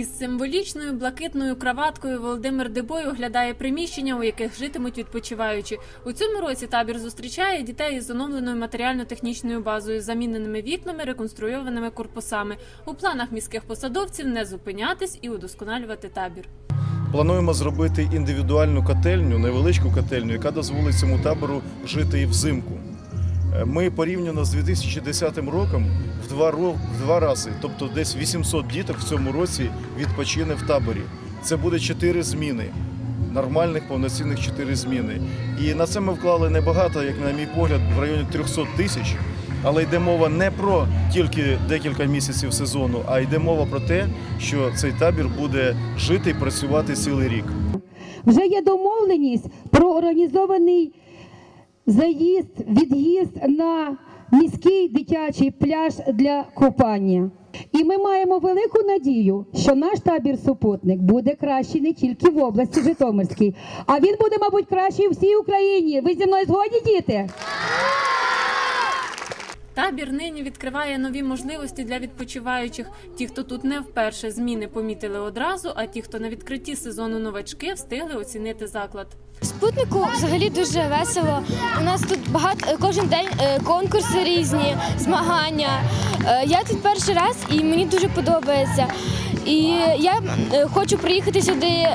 Із символічною блакитною краваткою Володимир Дебой оглядає приміщення, у яких житимуть відпочиваючі. У цьому році табір зустрічає дітей із оновленою матеріально-технічною базою, заміненими вікнами, реконструйованими корпусами. У планах міських посадовців не зупинятись і удосконалювати табір. Плануємо зробити індивідуальну котельню, невеличку котельню, яка дозволить цьому табору жити і взимку. Ми порівняно з 2010 роком в два, в два рази, тобто десь 800 діток в цьому році відпочине в таборі. Це буде 4 зміни, нормальних повноцінних 4 зміни. І на це ми вклали небагато, як на мій погляд, в районі 300 тисяч. Але йде мова не про тільки декілька місяців сезону, а йде мова про те, що цей табір буде жити і працювати цілий рік. Вже є домовленість про організований заїзд, від'їзд на міський дитячий пляж для купання. І ми маємо велику надію, що наш табір супутник буде кращий не тільки в області Житомирській, а він буде, мабуть, кращий у всій Україні. Ви зі мною згодні, діти? Табір нині відкриває нові можливості для відпочиваючих. Ті, хто тут не вперше зміни помітили одразу, а ті, хто на відкритті сезону новачки, встигли оцінити заклад. Спутнику взагалі дуже весело. У нас тут багато е, кожен день е, конкурси різні, змагання. Е, Я тут перший раз і мені дуже подобається. І я е, хочу приїхати сюди,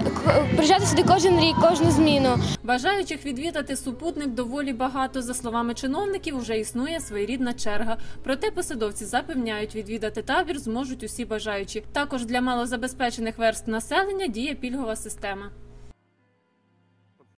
приїжджати сюди кожен рік, кожну зміну. Бажаючих відвідати супутник доволі багато. За словами чиновників, вже існує своєрідна черга. Проте посадовці запевняють, відвідати табір зможуть усі бажаючі. Також для малозабезпечених верств населення діє пільгова система.